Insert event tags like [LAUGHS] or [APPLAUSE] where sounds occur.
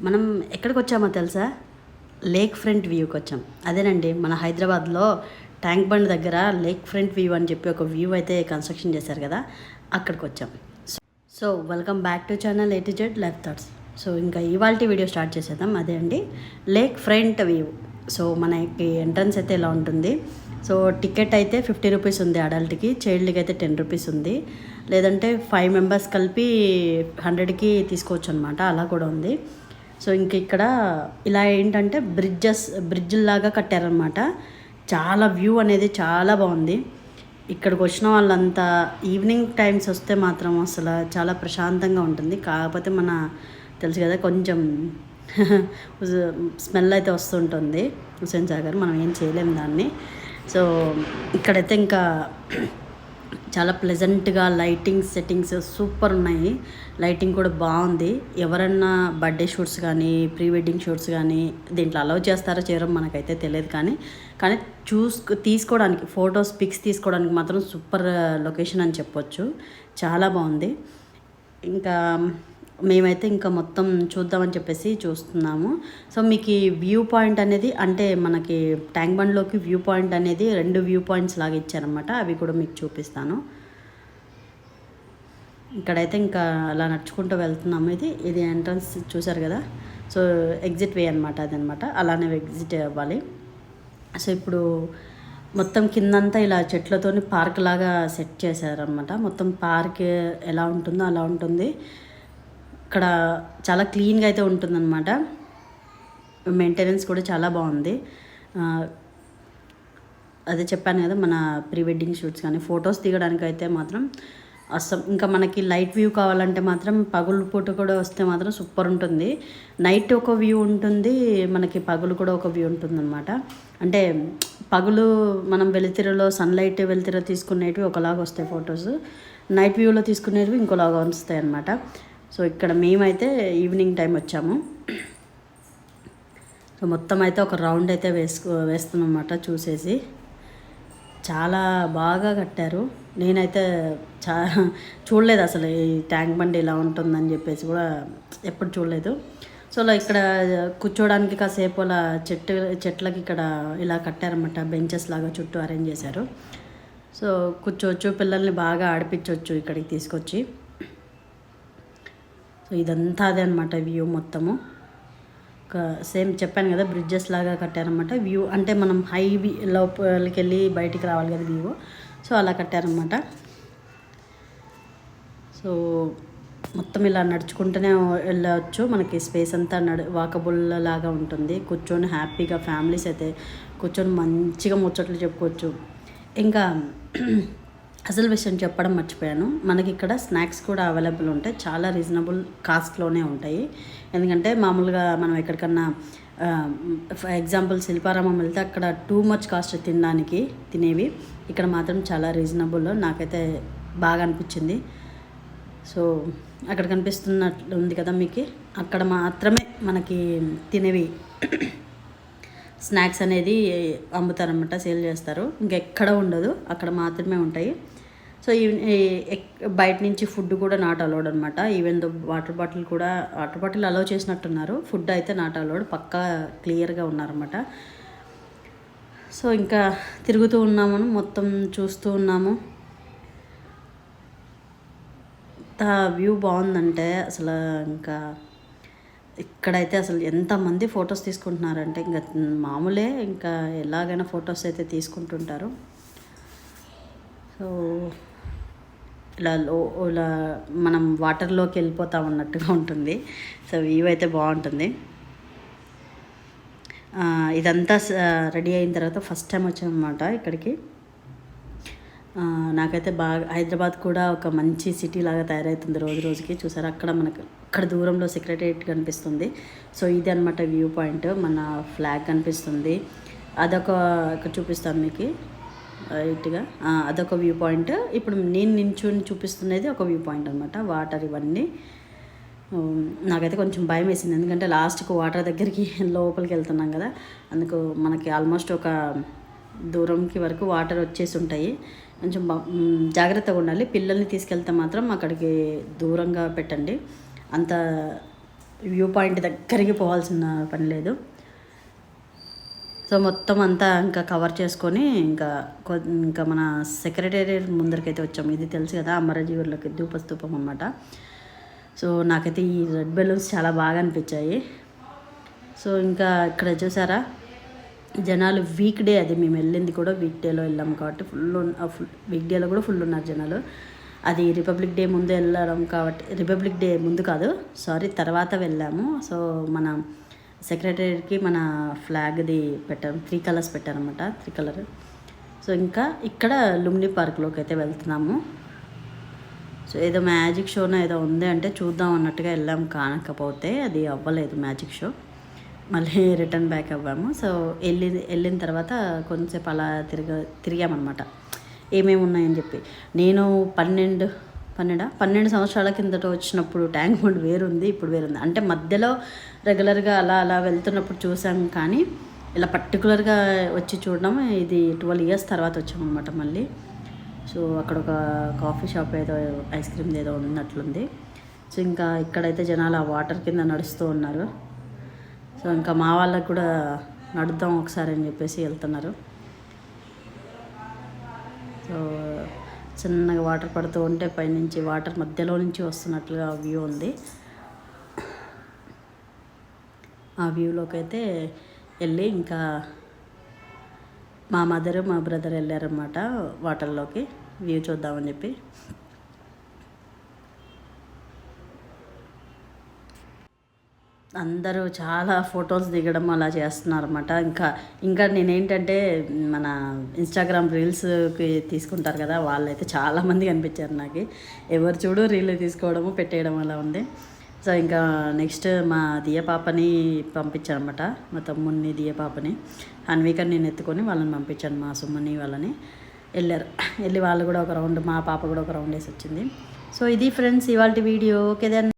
మనం ఎక్కడికి వచ్చామో తెలుసా? లేక్ ఫ్రంట్ వ్యూకి వచ్చాం. అదేనండి మన హైదరాబాద్లో ట్యాంక్ బండ్ దగ్గర లేక్ ఫ్రంట్ వ్యూ అని చెప్పి ఒక వ్యూ అయితే కన్స్ట్రక్షన్ చేశారు కదా అక్కడికి వచ్చాం. So welcome back to channel A Z life thoughts so ఇంకా ఇవాళ వీడియో స్టార్ట్ చేసేద్దాం. అదే అండి లేక్ ఫ్రంట్ వ్యూ. సో మనకి ఎంట్రన్స్ అయితే ఇలా ఉంటుంది. సో టికెట్ అయితే ఫిఫ్టీ రూపీస్ ఉంది అడల్ట్కి చైల్డ్కి అయితే టెన్ రూపీస్ ఉంది. లేదంటే ఫైవ్ మెంబర్స్ కలిపి హండ్రెడ్కి తీసుకోవచ్చు అనమాట అలా కూడా ఉంది. సో ఇంక ఇక్కడ ఇలా ఏంటంటే బ్రిడ్జెస్ బ్రిడ్జ్ లాగా కట్టారనమాట చాలా వ్యూ అనేది చాలా బాగుంది. ఇక్కడికి వచ్చిన వాళ్ళంతా ఈవినింగ్ టైమ్స్ వస్తే మాత్రం అసలు చాలా ప్రశాంతంగా ఉంటుంది. కాకపోతే మన తెలుసు కదా కొంచెం [LAUGHS] స్మెల్ అయితే వస్తుంటుంది హుసేన్ సాగర్ మనం ఏం చేయలేం దాన్ని. సో ఇక్కడైతే ఇంకా చాలా ప్లెజెంట్గా లైటింగ్ సెట్టింగ్స్ సూపర్ ఉన్నాయి. లైటింగ్ కూడా బాగుంది. ఎవరన్నా బర్త్డే షూట్స్ కానీ ప్రీ వెడ్డింగ్ షూట్స్ కానీ దీంట్లో అలౌ చేస్తారో చేయడం మనకైతే తెలియదు కానీ కానీ చూస్ తీసుకోవడానికి ఫొటోస్ పిక్స్ తీసుకోవడానికి మాత్రం సూపర్ లొకేషన్ అని చెప్పొచ్చు. చాలా బాగుంది. ఇంకా మేమైతే ఇంకా మొత్తం చూద్దామని చెప్పేసి చూస్తున్నాము. సో మీకు ఈ వ్యూ పాయింట్ అనేది అంటే మనకి ట్యాంక్ బండ్లోకి వ్యూ పాయింట్ అనేది రెండు వ్యూ పాయింట్స్ లాగా ఇచ్చారనమాట అవి కూడా మీకు చూపిస్తాను. ఇక్కడైతే ఇంకా అలా నడుచుకుంటూ వెళ్తున్నాము. ఇది ఇది ఎంట్రన్స్ చూసారు కదా? సో ఎగ్జిట్ వే అనమాట అదనమాట అలానే ఎగ్జిట్ అవ్వాలి. సో ఇప్పుడు మొత్తం కిందంతా ఇలా చెట్లతోని పార్క్ లాగా సెట్ చేశారనమాట మొత్తం పార్క్ ఎలా ఉంటుందో అలా ఉంటుంది. ఇక్కడ చాలా క్లీన్గా అయితే ఉంటుందన్నమాట. మెయింటెనెన్స్ కూడా చాలా బాగుంది. అదే చెప్పాను కదా మన ప్రీ వెడ్డింగ్ షూట్స్ కానీ ఫొటోస్ దిగడానికి అయితే మాత్రం అస్సం ఇంకా మనకి లైట్ వ్యూ కావాలంటే మాత్రం పగులు పూట కూడా వస్తే మాత్రం సూపర్ ఉంటుంది. నైట్ ఒక వ్యూ ఉంటుంది మనకి పగులు కూడా ఒక వ్యూ ఉంటుంది అనమాట అంటే పగులు మనం వెలుతిరలో సన్లైట్ వెలుతిర తీసుకునేటివి ఒకలాగా వస్తాయి ఫొటోస్. నైట్ వ్యూలో తీసుకునేవి ఇంకోలాగా వస్తాయి అనమాట సో ఇక్కడ మేమైతే ఈవినింగ్ టైం వచ్చాము. సో మొత్తం అయితే ఒక రౌండ్ అయితే వేసుకో వేస్తున్నాం అన్నమాట చూసేసి. చాలా బాగా కట్టారు. నేనైతే చా చూడలేదు అసలు ఈ ట్యాంక్ బండి ఇలా ఉంటుందని చెప్పేసి కూడా ఎప్పుడు చూడలేదు. సో అలా ఇక్కడ కూర్చోడానికి కాసేపు అలా చెట్టు చెట్లకి ఇక్కడ ఇలా కట్టారన్నమాట. బెంచెస్ లాగా చుట్టూ అరేంజ్ చేశారు. సో కూర్చోవచ్చు పిల్లల్ని బాగా ఆడిపించవచ్చు ఇక్కడికి తీసుకొచ్చి. సో ఇదంతా అదే అనమాట వ్యూ మొత్తము. ఒక సేమ్ చెప్పాను కదా బ్రిడ్జెస్ లాగా కట్టారనమాట వ్యూ అంటే మనం హై లోపలికి వెళ్ళి బయటికి రావాలి కదా వ్యూ. సో అలా కట్టారనమాట సో మొత్తం ఇలా నడుచుకుంటూనే వెళ్ళవచ్చు మనకి స్పేస్ అంతా నడు వాకబుల్ లాగా ఉంటుంది. కూర్చొని హ్యాపీగా ఫ్యామిలీస్ అయితే కూర్చొని మంచిగా ముచ్చట్లు చెప్పుకోవచ్చు. ఇంకా అసలు విషయం చెప్పడం మర్చిపోయాను. మనకి ఇక్కడ స్నాక్స్ కూడా అవైలబుల్ ఉంటాయి. చాలా రీజనబుల్ కాస్ట్లోనే ఉంటాయి. ఎందుకంటే మామూలుగా మనం ఎక్కడికన్నా ఫర్ ఎగ్జాంపుల్ శిల్పారామం వెళ్తే అక్కడ టూ మచ్ కాస్ట్ తినడానికి తినేవి. ఇక్కడ మాత్రం చాలా రీజనబుల్. నాకైతే బాగా అనిపించింది. సో అక్కడ కనిపిస్తున్నట్లు ఉంది కదా మీకు? అక్కడ మాత్రమే మనకి తినేవి స్నాక్స్ అనేది అమ్ముతారనమాట సేల్ చేస్తారు. ఇంకెక్కడ ఉండదు అక్కడ మాత్రమే ఉంటాయి. సో ఎక్- బయట నుంచి ఫుడ్ కూడా నాట్ అలౌడ్ అనమాట ఈవెన్ దో వాటర్ బాటిల్ కూడా వాటర్ బాటిల్ అలౌ చేసినట్టున్నారు. ఫుడ్ అయితే నాట్ అలౌడ్ పక్కా క్లియర్గా ఉన్నారన్నమాట. సో ఇంకా తిరుగుతూ ఉన్నాము మొత్తం చూస్తూ ఉన్నాము. వ్యూ బాగుందంటే అసలు ఇంకా ఇక్కడైతే అసలు ఎంతమంది ఫొటోస్ తీసుకుంటున్నారంటే ఇంకా మామూలే ఇంకా ఎలాగైనా ఫొటోస్ అయితే తీసుకుంటుంటారు. సో ఇలా లో ఇలా మనం వాటర్లోకి వెళ్ళిపోతాం అన్నట్టుగా ఉంటుంది. సో వ్యూ అయితే బాగుంటుంది ఇదంతా రెడీ అయిన తర్వాత ఫస్ట్ టైం వచ్చామన్నమాట ఇక్కడికి. నాకైతే బాగా హైదరాబాద్ కూడా ఒక మంచి సిటీ లాగా తయారవుతుంది రోజు రోజుకి. చూసారు అక్కడ మనకు అక్కడ దూరంలో సెక్రటరియట్ కనిపిస్తుంది. సో ఇది అనమాట వ్యూ పాయింట్ మన ఫ్లాగ్ కనిపిస్తుంది. అదొక ఇక్కడ చూపిస్తాను మీకు. రైట్గా అదొక వ్యూ పాయింట్ ఇప్పుడు నేను నించుని చూపిస్తున్నది ఒక వ్యూ పాయింట్ అనమాట వాటర్ ఇవన్నీ. నాకైతే కొంచెం భయం వేసింది. ఎందుకంటే లాస్ట్కి వాటర్ దగ్గరికి [LAUGHS] లోపలికి వెళ్తున్నాం కదా. అందుకు మనకి ఆల్మోస్ట్ ఒక దూరంకి వరకు వాటర్ వచ్చేసి ఉంటాయి. కొంచెం జాగ్రత్తగా ఉండాలి. పిల్లల్ని తీసుకెళ్తే మాత్రం అక్కడికి దూరంగా పెట్టండి. అంత వ్యూ పాయింట్ దగ్గరికి పోవాల్సిన పని లేదు. సో మొత్తం అంతా ఇంకా కవర్ చేసుకొని ఇంకా ఇంకా మన సెక్రటేరియట్ ముందరికైతే వచ్చాము. ఇది తెలుసు కదా అమరజీవులకి ధూపస్తూపం అనమాట సో నాకైతే ఈ రెడ్ బెలూన్స్ చాలా బాగా అనిపించాయి. సో ఇంకా ఇక్కడ చూసారా? జనాలు వీక్ డే అది మేము వెళ్ళింది కూడా వీక్ డేలో వెళ్ళాం కాబట్టి ఫుల్ ఫుల్ వీక్ డేలో కూడా ఫుల్ ఉన్నారు జనాలు. అది రిపబ్లిక్ డే ముందు వెళ్ళడం కాబట్టి రిపబ్లిక్ డే ముందు కాదు సారీ తర్వాత వెళ్ళాము. సో మన సెక్రటరీకి మన ఫ్లాగ్ది పెట్టారు త్రీ కలర్స్ పెట్టారనమాట త్రీ కలర్ సో ఇంకా ఇక్కడ లుమ్ని పార్క్లోకి అయితే వెళ్తున్నాము. సో ఏదో మ్యాజిక్ షోనో ఏదో ఉంది అంటే చూద్దాం అన్నట్టుగా వెళ్ళాం కానకపోతే అది అవ్వలేదు మ్యాజిక్ షో మళ్ళీ రిటర్న్ బ్యాక్ అవ్వాము. సో వెళ్ళి వెళ్ళిన తర్వాత కొంచెంసేపు అలా తిరిగ తిరిగామన్నమాట. ఏమేమి ఉన్నాయని చెప్పి. నేను పన్నెండు పన్నెండా? పన్నెండు సంవత్సరాల కిందట వచ్చినప్పుడు ట్యాంక్ బండ్ వేరుంది ఇప్పుడు వేరుంది. అంటే మధ్యలో రెగ్యులర్గా అలా అలా వెళ్తున్నప్పుడు చూసాం కానీ ఇలా పర్టికులర్గా వచ్చి చూడడం ఇది ట్వెల్వ్ ఇయర్స్ తర్వాత వచ్చామన్నమాట మళ్ళీ. సో అక్కడ ఒక కాఫీ షాప్ ఏదో ఐస్ క్రీమ్ ఏదో ఉన్నట్లుంది. సో ఇంకా ఇక్కడైతే జనాలు ఆ వాటర్ కింద నడుస్తూ ఉన్నారు. సో ఇంకా మా వాళ్ళకు కూడా నడుద్దాం ఒకసారి అని చెప్పేసి వెళ్తున్నారు. సో చిన్నగా వాటర్ పడుతూ ఉంటే పైనుంచి వాటర్ మధ్యలో నుంచి వస్తున్నట్లుగా వ్యూ ఉంది. ఆ వ్యూలోకి అయితే వెళ్ళి ఇంకా మా మదర్ మా బ్రదర్ వెళ్ళారనమాట వాటర్లోకి. వ్యూ చూద్దామని చెప్పి. అందరూ చాలా ఫొటోస్ దిగడం అలా చేస్తున్నారు అనమాట ఇంకా ఇంకా నేనేంటంటే మన ఇన్స్టాగ్రామ్ రీల్స్కి తీసుకుంటారు కదా వాళ్ళైతే చాలామంది కనిపించారు నాకు. ఎవరు చూడు రీల్ తీసుకోవడము పెట్టేయడం అలా ఉంది. సో ఇంకా నెక్స్ట్ మా దియ పాపని పంపించానమాట మా తమ్ముడిని దియ పాపని హన్వికని నేను ఎత్తుకొని వాళ్ళని పంపించాను మా సుమ్మని వాళ్ళని. వెళ్ళారు. వెళ్ళి వాళ్ళు కూడా ఒక రౌండ్ మా పాప కూడా ఒక రౌండ్ వేసి వచ్చింది. సో ఇది ఫ్రెండ్స్ ఇవాళ వీడియో. Okay then